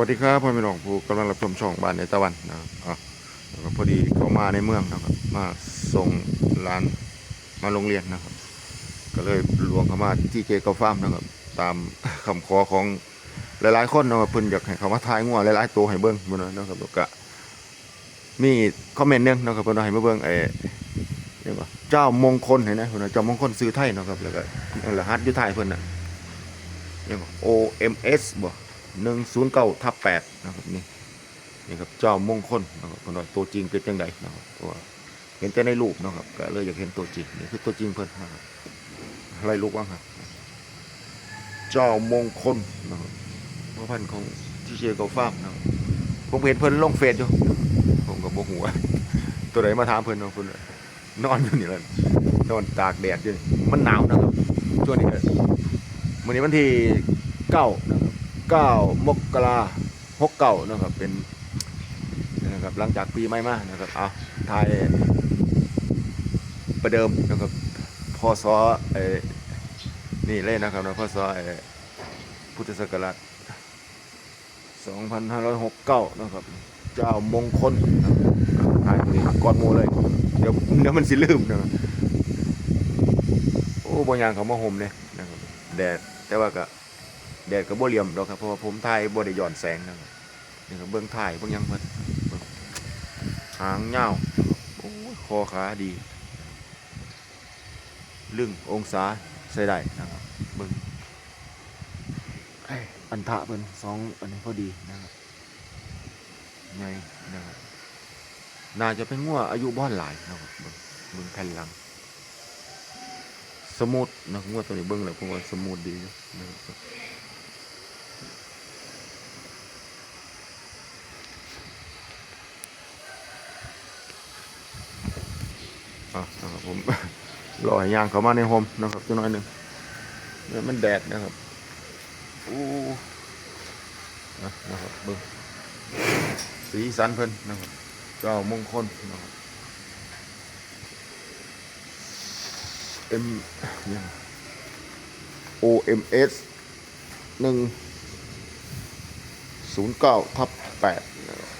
วัสดีครับพ่อแม่น้องผู้กำลังรับชมช่องบ้านในตะวันนะครับอะแล้วก็พอดีเขามาในเมืองนะครับ มาส่งร้านมาโรงเรียนนะครับ ก็เลยลวงเขามาที่เจเกาฟาร์มนะครับ ตามคำขอของหลายๆคนนะครับเพิ่นอยากให้เขามาทายงัวหลายๆตัวให้เบิ่งมื้อนั้นนะครับแล้วก็มีคอมเมนต์นึงนะครับเพิ่นว่าให้มาเบิ่งไอ้เรียกว่าเจ้ามงคลเห็นไหมเพิ่นเจ้ามงคลซื้อไทยนะครับแล้วก็รหัสอยู่ไทยเพิ่นน่ะเรียกว่า OMS บ่ หนึ่งศูนย์เก้าทับแปดนะครับนี่นี่ครับเจ้ามงคลนะครับเพนว่าตัวจริงเป็นจังไดนะครับตัวเห็นแต่ในรูปนะครับก็เลยอยากเห็นตัวจริงนี่คือตัวจริงเพิ่นนะครับอะไรลูกว่างครับเจ้ามงคลนะครับพ่อพันธุ์ของที่เชียร์เกาฟ้ามนะครับผมเห็นเพิ่นลงเฟซอยู่ผมก็บ่ฮู้ว่าตัวไหนมาถามเพิ่นนะเพิ่นนอนอยู่นี่แหละนอนตากแดดอยู่มันหนาวนะครับช่วงนี้วันนี้วันที่เก้านะครับ เก้ามกราหกเก้านะครับเป็นนะครับหลังจากปีใหม่มานะครับเอาทายประเดิมนะครับพศเออนี่เลยนะครับนะพศเอ่อพุทธศักราช2569นะครับเจ้ามงคลทายนี่ก่อนโมเลย เดี๋ยวเดี๋ยวมันสิลืมนะโอ้บางอย่างเขามาห่มเลยนะครับแดดแต่ว่าก็ แดดก็บ่เหลี่ยมดอกครับเพราะว่าผมถ่ายบ่ได้ย้อนแสงนะครับนี่ก็เบิ่งถ่ายเบิ่งยังเพิ่นเบิ่งหางยาโอ้ยคอขาดี ลึงองศาใส่ได้นะครับเบิ่งเอ้ยอันทะเพิ่นสองอันนี้พอดีนะครับไงนะครับน่าจะเป็นงัวอายุบ่หลายนะครับเบิ่งเบิ่งแผ่นหลังสมูทนะงัวตัวนี้เบิ่งแล้วผมว่าสมูทดีนะครับ อะนะครับผมรอให้ยางเขามาในโฮมนะครับจักหน่อยหนึ่งเนี่ยมันแดดนะครับอู้นะนะครับเบิ้งสีสันเพิ่นนะครับเจ้ามงคลนะครับเอ็มยัง OMS หนึ่งศูนย์เก้าทับแปดนะครับ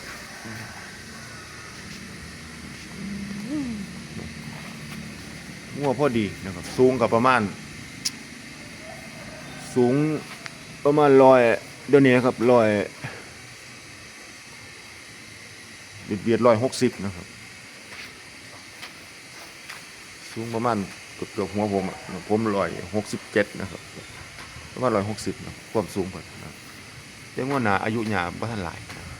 งัวพอดีนะครับ สูงกับประมาณ สูงประมาณร้อยเดี๋ยวนี้นครับร้อยเบียดเบียดร้อยหกสิบนะครับ สูงประมาณเกือบเกือบหัวผมผมร้อยหกสิบเจ็ดนะครับประมาณร้อยหกสิบนะความสูงเพิ่นนะเรียกว่าหนาอายุหยาบ่ทันหลายนะครับ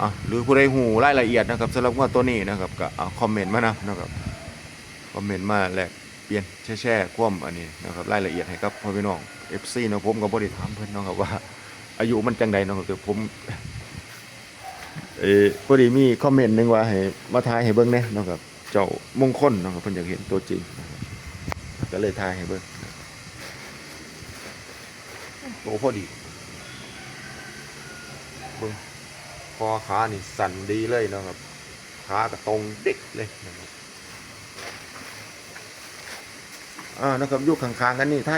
อะหรือผู้ใดหูรายละเอียดนะครับสำหรับงัวตัวนี้นะครับก็คอมเมนต์มานะนะครับ คอมเมนต์มาแลกเปลี่ยนแช่แช่คว่ำอันนี้นะครับรายละเอียดให้กับพ่อพี่น้อง FC เนะผมก็บ่ได้ถามเพิ่นเนาะครับว่า อายุมันจังใดเนาะครับแต่ผมเออพอดีมีคอมเมนต์หนึงว่าให้มาทายให้เบิ่งแหน่เนาะครับ เจ้ามงคลเนาะครับเพิ่นอยากเห็นตัวจริงนะครับก็เลยทายให้เบิ่งนะครับโตพอดีเบิ่งคอขานี่สั่นดีเลยเนาะครับขาก็ตรงเด็กเลยนะครับ อ่านะครับยุคข้างๆกันนี่ถ้า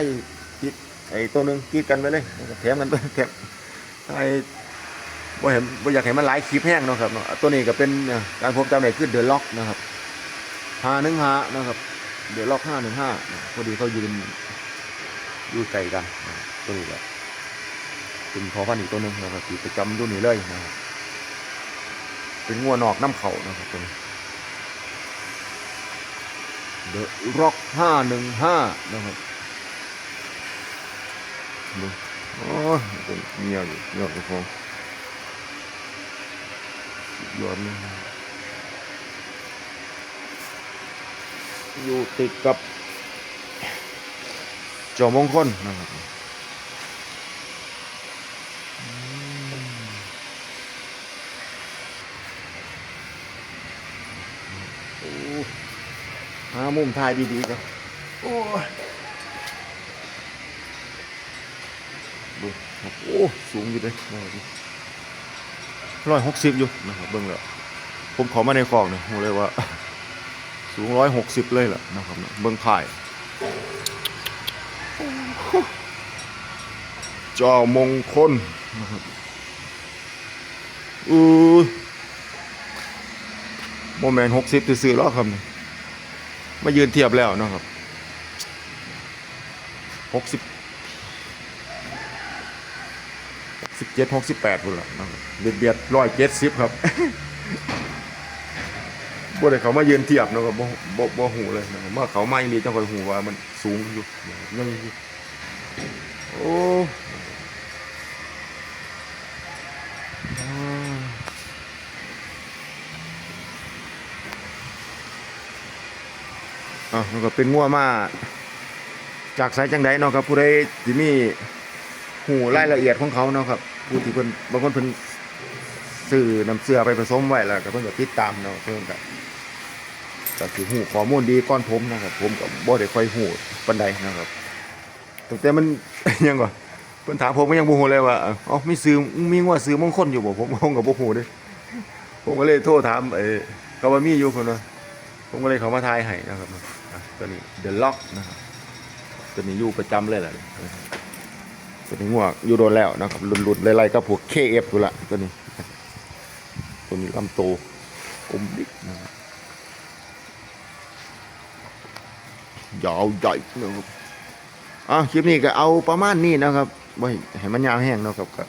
คิดไอ้ตัวหนึงคิดกันไปเลยแถมกันไปแถมไอ้บ่เห็นบ่อยากเห็นมันหลายคลิปแห้งเนาะครับตัวนี้ก็เป็นการพบจำได้ขึ้นเดือดล็อกนะครับห้าหนึ่งห้านะครับ เดือดล็อกห้าหนึ่งห้าพอดีเขายืนอยู่ไกลกันตัวนี้ก็เป็นพอพันอีกตัวหนึงนะครับที่ประจำรุ่นนี้เลยนะครับเป็นงัวนอกน้ำเขานะครับตัวนี้ เดอะร็อกห้าหนึ่งห้านะครับดูโอ้ยเป็นเงียบอยู่เงียบไปพงยอดเลยอยู่ติดกับจอมงคลนะครับอืมโอ้ หามุมถ่ายดีๆกันโอ้ยดูครับโอ้สูงอยู่เลยร้อยหกสิบอยู่นะครับเบิ่งแล้วผมขอมาในคลองเนี่ยผมเลยว่า สูงร้อยหกสิบเลยแหละนะครับเบิ่งถ่ายจอมงคลนะครับอู้ยโมเมนต์หกสิบซื้อๆแล้วครับนี่ มายืนเทียบแล้วนะครับหกสิบสิบเจ็ดหกสิบแปดพุ่นละเนะครับเบียดเบียดร้อยเจ็ดสิบครับบ่ได้เขามายืนเทียบนะครับบ่บ่บ่หูเลยนะครับเมื่อเขาไมาอีจังคอยหูว่ามันสูงอยู่ยังอยู่โอ้ อะมันก็เป็นงัวมาจากสายจังไดเนาะครับผู้ใดที่มีหูรายละเอียดของเขาเนาะครับผู้ที่เพิ่นบางคนเพิ่นซื้อน้ำเสื้อไปผสมไว้แล้วก็เพิ่นก็ติดตามเนาะเพิ่นก็ก็คือหูข้อมูลดีก้อนผมนะครับ ผมกับบ่ได้ค่อยหูปานใดนะครับตั้งแต่มันยังก่อนเพิ่นถามผมก็ยังบ่ฮู้เลยว่าเอ้ามีซื้อมีงัวซื้อมงคลอยู่บ่ผมผมก็บ่ฮู้เด้ผมก็เลยโทรถามเอ้ก็ว่ามีอยู่เพิ่นว่า ผมก็เลยเข้ามาทายให้นะครับตัวนี้ The Lock นะครับตัวนี้อยู่ประจำเลยแหละตัวนี้งัวอยู่โดนแล้วนะครับรุ่นๆไล่ๆกับพวก KF อฟอยู่ละตัวนี้ ตัวนี้ลำโตอมบิ๊กนะครับยาวใหญ่นะครับอะคลิปนี้ก็เอาประมาณนี้นะครับไว้ให้มันยาวแห้งนะครับก็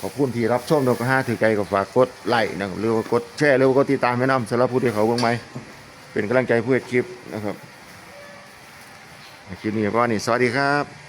ขอบคุณที่รับชมเราก็ห้าถือไกลก็ฝากกดไลค์นะครับหรือว่ากดแชร์หรือว่ากดติดตามแนะนำสำหรับผู้ที่เขาเบิ่งไหม เป็นกำลังใจเพื่อคลิปนะครับคลิปนี้ก็นี่สวัสดีครับ